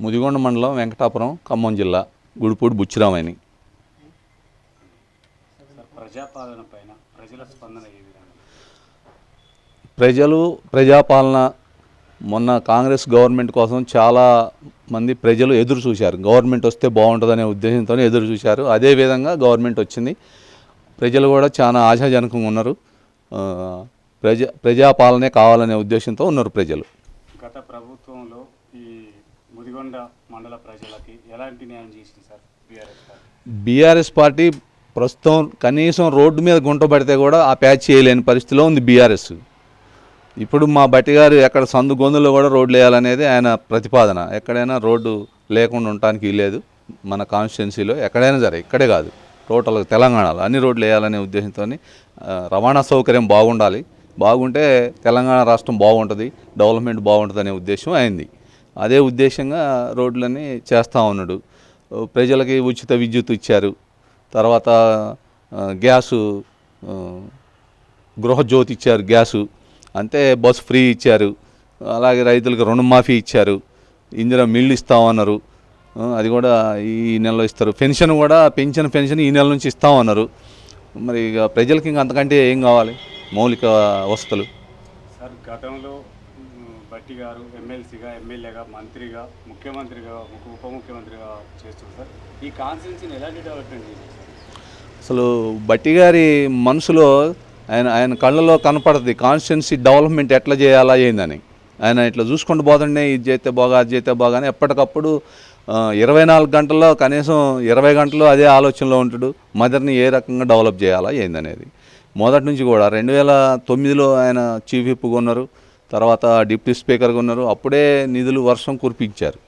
ముదిగొండ మండలం వెంకటాపురం ఖమ్మం జిల్లా గుడిపూడి బుచ్చిరామని ప్రజల ప్రజాపాలన మొన్న కాంగ్రెస్ గవర్నమెంట్ కోసం చాలా మంది ప్రజలు ఎదురు చూశారు. గవర్నమెంట్ వస్తే బాగుంటుందనే ఉద్దేశంతో ఎదురు చూశారు. అదేవిధంగా గవర్నమెంట్ వచ్చింది. ప్రజలు కూడా చాలా ఆశాజనకంగా ఉన్నారు. ప్రజా ప్రజాపాలనే కావాలనే ఉద్దేశంతో ఉన్నారు ప్రజలు. గత ప్రభుత్వంలో ఈ ముదిగొండ మండల ప్రజలకి ఎలాంటి న్యాయం చేసింది sir BRS party? BRS party ప్రస్తుతం కనీసం రోడ్డు మీద గుంట పడితే కూడా ఆ ప్యాచ్ చేయలేని పరిస్థితిలో ఉంది బీఆర్ఎస్. ఇప్పుడు మా బట్టి గారు ఎక్కడ సందు గొంతులో కూడా రోడ్లు వేయాలనేది ఆయన ప్రతిపాదన. ఎక్కడైనా రోడ్డు లేకుండా ఉండటానికి లేదు మన కాన్స్టిట్యున్సీలో ఎక్కడైనా సరే ఇక్కడే కాదు. టోటల్ తెలంగాణలో అన్ని రోడ్లు వేయాలనే ఉద్దేశంతో రవాణా సౌకర్యం బాగుండాలి. బాగుంటే తెలంగాణ రాష్ట్రం బాగుంటుంది డెవలప్మెంట్ బాగుంటుంది అనే ఉద్దేశం అయింది. అదే ఉద్దేశంగా రోడ్లన్నీ చేస్తూ ఉన్నాడు. ప్రజలకి ఉచిత విద్యుత్ ఇచ్చారు. తర్వాత గ్యాసు గృహజ్యోతి ఇచ్చారు గ్యాసు. అంతే బస్ ఫ్రీ ఇచ్చారు. అలాగే రైతులకు రుణమాఫీ ఇచ్చారు. ఇందిరా మిల్లు ఇస్తామన్నారు. అది కూడా ఈ నెలలో ఇస్తారు. పెన్షన్ కూడా పెన్షన్ పెన్షన్ ఈ నెల నుంచి ఇస్తామన్నారు. మరి ఇక ప్రజలకి ఇంకా అంతకంటే ఏం కావాలి? మౌలిక వసతులు. సార్ గతంలో శెట్టి గారు ఎమ్మెల్సీగా ఎమ్మెల్యేగా మంత్రిగా ముఖ్యమంత్రిగా ఉప ముఖ్యమంత్రిగా చేస్తున్నారు సార్. ఈ కాన్స్టిట్యున్సీని ఎలాంటి డెవలప్మెంట్ చేశారు? అసలు బట్టి గారి మనసులో ఆయన ఆయన కళ్ళలో కనపడుతుంది కాన్స్టిట్యున్సీ డెవలప్మెంట్ ఎట్లా చేయాలా ఏందని. ఆయన ఇట్లా చూసుకుంటూ పోతుండే ఇది చేస్తే బాగా అది చేస్తే బాగా అని ఎప్పటికప్పుడు ఇరవై నాలుగు గంటల్లో కనీసం ఇరవై గంటలు అదే ఆలోచనలో ఉంటాడు మదర్ని ఏ రకంగా డెవలప్ చేయాలా ఏందనేది. మొదటి నుంచి కూడా రెండు వేల తొమ్మిదిలో ఆయన చీఫ్ విప్గా ఉన్నారు తర్వాత డిప్యూటీ స్పీకర్గా ఉన్నారు. అప్పుడే నిధులు వర్షం కురిపించారు.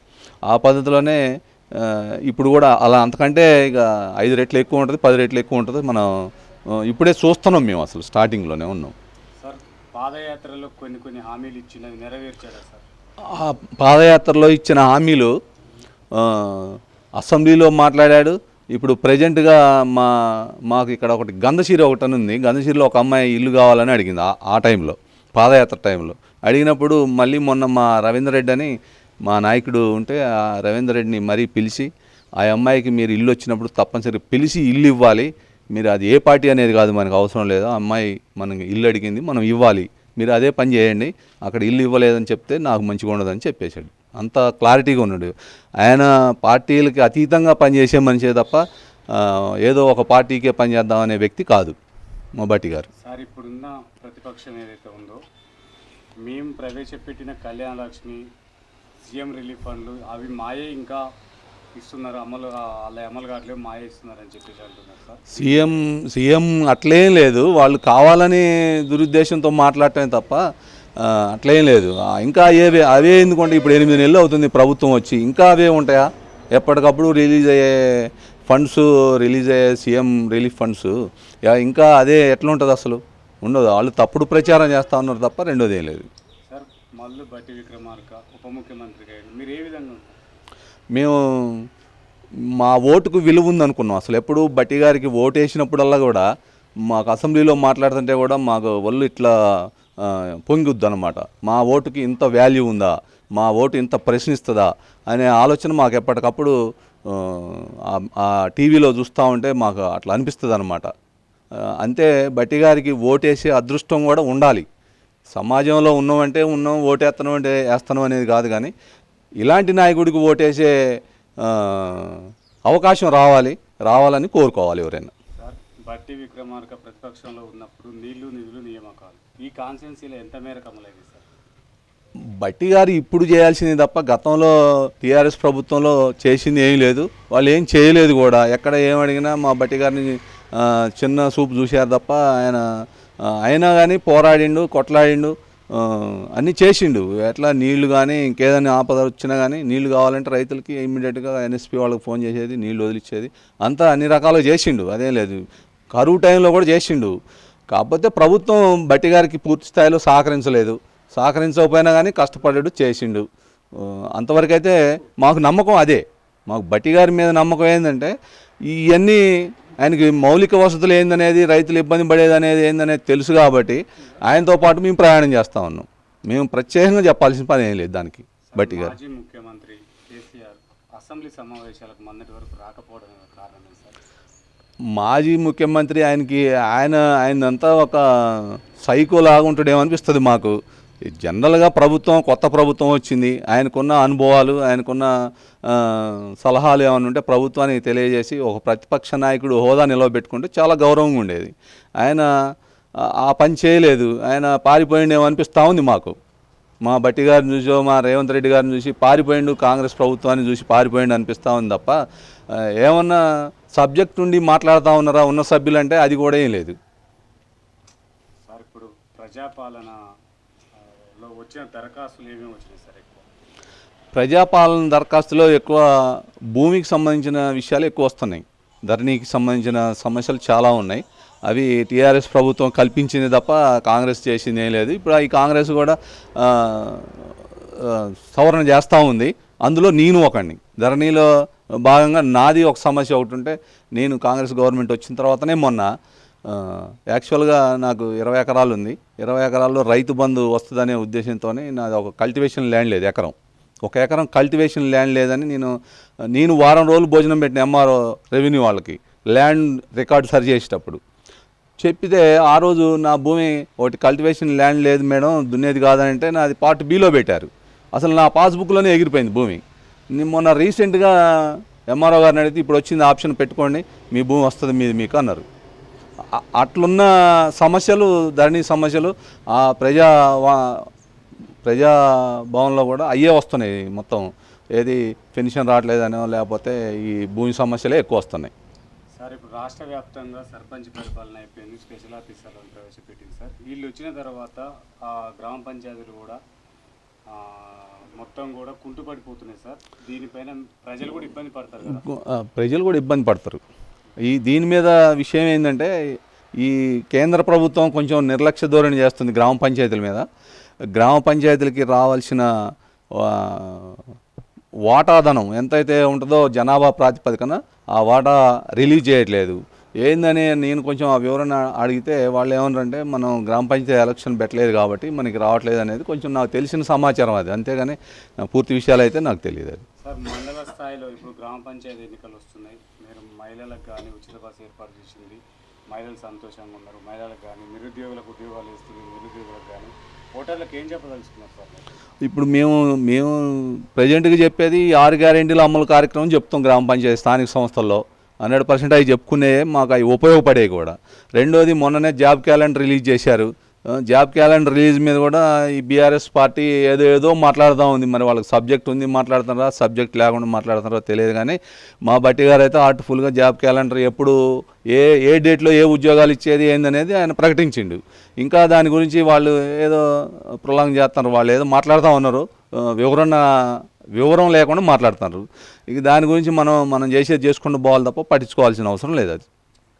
ఆ పద్ధతిలోనే ఇప్పుడు కూడా అలా అంతకంటే ఇక ఐదు రెట్లు ఎక్కువ ఉంటుంది పది రెట్లు ఎక్కువ ఉంటుంది. మనం ఇప్పుడే చూస్తున్నాం మేము అసలు స్టార్టింగ్లోనే ఉన్నాం. సార్ పాదయాత్రలో కొన్ని కొన్ని హామీలు ఇచ్చినవి నెరవేర్చారా సార్? ఆ పాదయాత్రలో ఇచ్చిన హామీలు అసెంబ్లీలో మాట్లాడాడు. ఇప్పుడు ప్రజెంట్గా మా మాకు ఇక్కడ ఒకటి గంధశీర ఒకటి అని ఉంది గంధశీరలో ఒక అమ్మాయి ఇల్లు కావాలని అడిగింది ఆ టైంలో పాదయాత్ర టైంలో అడిగినప్పుడు మళ్ళీ మొన్న మా రవీందర్ రెడ్డి అని మా నాయకుడు ఉంటే ఆ రవీందర్ రెడ్డిని మరీ పిలిచి ఆ అమ్మాయికి మీరు ఇల్లు వచ్చినప్పుడు తప్పనిసరి పిలిచి ఇల్లు ఇవ్వాలి. మీరు అది ఏ పార్టీ అనేది కాదు మనకు అవసరం లేదు. ఆ అమ్మాయి మనకి ఇల్లు అడిగింది మనం ఇవ్వాలి. మీరు అదే పని చేయండి. అక్కడ ఇల్లు ఇవ్వలేదని చెప్తే నాకు మంచిగా ఉండదని చెప్పేశాడు. అంత క్లారిటీగా ఉన్నాడు. ఆయన పార్టీలకి అతీతంగా పనిచేసే మనిషే తప్ప ఏదో ఒక పార్టీకే పనిచేద్దాం అనే వ్యక్తి కాదు మొబట్టి గారు. సార్ ఇప్పుడున్న ప్రతిపక్షం ఏదైతే ఉందో మేము ప్రవేశపెట్టిన కళ్యాణ లక్ష్మి సీఎం రిలీఫ్ ఫండ్లు అవి మాయే ఇంకా ఇస్తున్నారు అమలు అలా అమలు కావట్లేదు మాయే ఇస్తున్నారని చెప్పేసి అంటున్నారు సార్. సీఎం సీఎం అట్లేం లేదు వాళ్ళు కావాలని దురుద్దేశంతో మాట్లాడటమే తప్ప అట్లేం లేదు. ఇంకా ఏవే అవే ఎందుకంటే ఇప్పుడు ఎనిమిది నెలలు అవుతుంది ప్రభుత్వం వచ్చి ఇంకా అవే ఉంటాయా? ఎప్పటికప్పుడు రిలీజ్ అయ్యే ఫండ్స్ రిలీజ్ అయ్యే సీఎం రిలీఫ్ ఫండ్స్ ఇంకా అదే ఎట్లా ఉంటుంది అసలు? ఉండదు. వాళ్ళు తప్పుడు ప్రచారం చేస్తూ ఉన్నారు తప్ప రెండోది ఏం లేదు. సార్ మల్లు బట్టి విక్రమార్క ఉప ముఖ్యమంత్రిగా అయ్యారు. మీరు ఏ విధంగా ఉంటారు? మేము మా ఓటుకు విలువ ఉందనుకున్నాం. అసలు ఎప్పుడు బట్టి గారికి ఓటు వేసినప్పుడల్లా కూడా మాకు అసెంబ్లీలో మాట్లాడుతుంటే కూడా మాకు ఒళ్ళు ఇట్లా పొంగిద్ది అనమాట మా ఓటుకి ఇంత వాల్యూ ఉందా? మా ఓటు ఇంత ప్రశ్నిస్తుందా? అనే ఆలోచన మాకు ఎప్పటికప్పుడు టీవీలో చూస్తూ ఉంటే మాకు అట్లా అనిపిస్తుంది అనమాట అంతే బట్టి గారికి ఓటేసే అదృష్టం కూడా ఉండాలి. సమాజంలో ఉన్నామంటే ఉన్నాం ఓటేస్తున్నాం అంటే వేస్తున్నాం అనేది కాదు కానీ ఇలాంటి నాయకుడికి ఓటేసే అవకాశం రావాలి రావాలని కోరుకోవాలి ఎవరైనా. సార్ బట్టి విక్రమార్క ప్రతిపక్షంలో ఉన్నప్పుడు నీళ్ళు నిధులు నియామకాలు. ఈ కాన్స్టిట్యున్సీలో ఎంత మేరకు అమలైంది సార్? బట్టి గారు ఇప్పుడు చేయాల్సింది తప్ప గతంలో టీఆర్ఎస్ ప్రభుత్వంలో చేసింది ఏం లేదు. వాళ్ళు ఏం చేయలేదు కూడా. ఎక్కడ ఏం అడిగినా మా బట్టి గారిని చిన్న చూపు చూశారు తప్ప ఆయన అయినా కానీ పోరాడిండు కొట్లాడిండు అన్నీ చేసిండు. ఎట్లా నీళ్ళు కానీ ఇంకేదైనా ఆపద వచ్చినా కానీ నీళ్ళు కావాలంటే రైతులకి ఇమ్మీడియట్గా ఎన్ఎస్పి వాళ్ళకి ఫోన్ చేసేది నీళ్ళు వదిలిచ్చేది. అంతా అన్ని రకాలుగా చేసిండు అదేం లేదు. కరువు టైంలో కూడా చేసిండు. కాకపోతే ప్రభుత్వం బట్టి గారికి పూర్తి స్థాయిలో సహకరించలేదు. సహకరించకపోయినా కానీ కష్టపడ్డాడు చేసిండు. అంతవరకు అయితే మాకు నమ్మకం అదే. మాకు బట్టి గారి మీద నమ్మకం ఏంటంటే ఇవన్నీ ఆయనకి మౌలిక వసతులు ఏందనేది రైతులు ఇబ్బంది పడేది అనేది ఏందనేది తెలుసు కాబట్టి ఆయనతో పాటు మేము ప్రయాణం చేస్తూ ఉన్నాం. మేము ప్రత్యేకంగా చెప్పాల్సిన పని ఏం లేదు దానికి బట్టి గారు. ముఖ్యమంత్రి కేసీఆర్ అసెంబ్లీ సమావేశాలకు మొన్నటి వరకు రాకపోవడం కారణం మాజీ ముఖ్యమంత్రి ఆయనకి ఆయన ఆయనంతా ఒక సైకో లాగా ఉంటాడేమో అనిపిస్తుంది మాకు. జనరల్గా ప్రభుత్వం కొత్త ప్రభుత్వం వచ్చింది. ఆయనకున్న అనుభవాలు ఆయనకున్న సలహాలు ఏమైనా ఉంటే ప్రభుత్వానికి తెలియజేసి ఒక ప్రతిపక్ష నాయకుడు హోదా నిలవబెట్టుకుంటే చాలా గౌరవంగా ఉండేది. ఆయన ఆ- పని చేయలేదు. ఆయన పారిపోయిండేమో అనిపిస్తూ ఉంది మాకు. మా బట్టి గారిని చూసో మా రేవంత్ రెడ్డి గారిని చూసి పారిపోయిండు కాంగ్రెస్ ప్రభుత్వాన్ని చూసి పారిపోయిండు అనిపిస్తూ ఉంది తప్ప ఏమన్నా సబ్జెక్ట్ ఉండి మాట్లాడుతూ ఉన్నారా? ఉన్న సభ్యులు అంటే అది కూడా ఏం లేదు. సార్ ఇప్పుడు ప్రజాపాలన వచ్చిన దరఖాస్తులు ఏమేమి వచ్చినాయి సార్ ఎక్కువ? ప్రజాపాలన దరఖాస్తులో ఎక్కువ భూమికి సంబంధించిన విషయాలు ఎక్కువ వస్తున్నాయి. ధరణికి సంబంధించిన సమస్యలు చాలా ఉన్నాయి. అవి టీఆర్ఎస్ ప్రభుత్వం కల్పించింది తప్ప కాంగ్రెస్ చేసింది ఏం లేదు. ఇప్పుడు ఈ కాంగ్రెస్ కూడా సవరణ చేస్తూ ఉంది. అందులో నేను ఒకడిని ధరణిలో భాగంగా నాది ఒక సమస్య ఒకటి ఉంటే నేను కాంగ్రెస్ గవర్నమెంట్ వచ్చిన తర్వాతనే మొన్న యాక్చువల్గా నాకు ఇరవై ఎకరాలు ఉంది. ఇరవై ఎకరాల్లో రైతు బంధు వస్తుందనే ఉద్దేశంతోనే నాది ఒక కల్టివేషన్ ల్యాండ్ లేదు ఎకరం. ఒక ఎకరం కల్టివేషన్ ల్యాండ్ లేదని నేను నేను వారం రోజులు భోజనం పెట్టిన ఎంఆర్ఓ రెవెన్యూ వాళ్ళకి ల్యాండ్ రికార్డు సరి చేసేటప్పుడు. చెప్పితే ఆ రోజు నా భూమి ఒకటి కల్టివేషన్ ల్యాండ్ లేదు మేడం దున్నేది కాదని అంటే నాది పార్ట్ బీలో పెట్టారు. అసలు నా పాస్బుక్లోనే ఎగిరిపోయింది భూమి. నేను మొన్న రీసెంట్గా ఎంఆర్ఓ గారిని అడిగితే ఇప్పుడు వచ్చింది ఆప్షన్ పెట్టుకోండి మీ భూమి వస్తుంది మీది మీకు అన్నారు. అట్లున్న సమస్యలు ధరణి సమస్యలు ఆ ప్రజా ప్రజా భవన్లో కూడా అయ్యే వస్తున్నాయి మొత్తం. ఏది పెన్షన్ రావట్లేదనో లేకపోతే ఈ భూమి సమస్యలే ఎక్కువ వస్తున్నాయి. సార్ ఇప్పుడు రాష్ట్ర వ్యాప్తంగా సర్పంచ్ పరిపాలన అయిపోయింది. స్పెషల్ ఆఫీసర్లను ప్రవేశపెట్టింది సార్. వీళ్ళు వచ్చిన తర్వాత ఆ గ్రామ పంచాయతీలు కూడా మొత్తం కూడా కుంటుపడిపోతున్నాయి సార్. దీనిపైన ప్రజలు కూడా ఇబ్బంది పడతారు ప్రజలు కూడా ఇబ్బంది పడతారు. ఈ దీని మీద విషయం ఏంటంటే ఈ కేంద్ర ప్రభుత్వం కొంచెం నిర్లక్ష్య ధోరణి చేస్తుంది గ్రామ పంచాయతీల మీద. గ్రామ పంచాయతీలకి రావాల్సిన వాటాధనం ఎంతైతే ఉంటుందో జనాభా ప్రాతిపదికన ఆ వాటా రిలీజ్ చేయట్లేదు. ఏందని నేను కొంచెం ఆ వివరణ అడిగితే వాళ్ళు ఏమన్నారంటే మనం గ్రామ పంచాయతీ ఎలక్షన్ పెట్టలేదు కాబట్టి మనకి రావట్లేదు అనేది కొంచెం నాకు తెలిసిన సమాచారం అది. అంతేగాని పూర్తి విషయాలు అయితే నాకు తెలియదు అది. మండల స్థాయిలో ఇప్పుడు గ్రామ పంచాయతీ ఎన్నికలు వస్తున్నాయి. మీరు మహిళలకు కానీ ఉచిత బస్సు ఏర్పాటు చేసింది. మహిళలు సంతోషంగా ఉన్నారు. మహిళలకు కానీ నిరుద్యోగులకు ఉద్యోగాలు ఇస్తుంది నిరుద్యోగులకు కానీ ఓటర్లకు ఏం చెప్పదలుచుకున్నారు సార్ ఇప్పుడు మేము మేము ప్రజెంట్గా చెప్పేది ఆరు గ్యారెంటీల అమలు కార్యక్రమం చెప్తాం గ్రామ పంచాయతీ స్థానిక సంస్థల్లో. హండ్రెడ్ పర్సెంట్ అవి చెప్పుకునే మాకు అవి ఉపయోగపడేవి కూడా. రెండోది మొన్ననే జాబ్ క్యాలెండర్ రిలీజ్ చేశారు. జాబ్ క్యాలెండర్ రిలీజ్ మీద కూడా ఈ బీఆర్ఎస్ పార్టీ ఏదో ఏదో మాట్లాడుతూ ఉంది. మరి వాళ్ళకి సబ్జెక్ట్ ఉంది మాట్లాడుతున్నారా సబ్జెక్ట్ లేకుండా మాట్లాడుతున్నారో తెలియదు కానీ మా బట్టి గారు అయితే ఆర్ట్ఫుల్గా జాబ్ క్యాలెండర్ ఎప్పుడు ఏ ఏ డేట్లో ఏ ఉద్యోగాలు ఇచ్చేది ఏందనేది ఆయన ప్రకటించిండు. ఇంకా దాని గురించి వాళ్ళు ఏదో ప్రొలాంగ్ చేస్తున్నారు వాళ్ళు ఏదో మాట్లాడుతూ ఉన్నారు. వివరణ వివరం లేకుండా మాట్లాడుతున్నారు. ఇక దాని గురించి మనం మనం చేసేది చేసుకుంటూ పోవాలి తప్ప పట్టించుకోవాల్సిన అవసరం లేదు అది.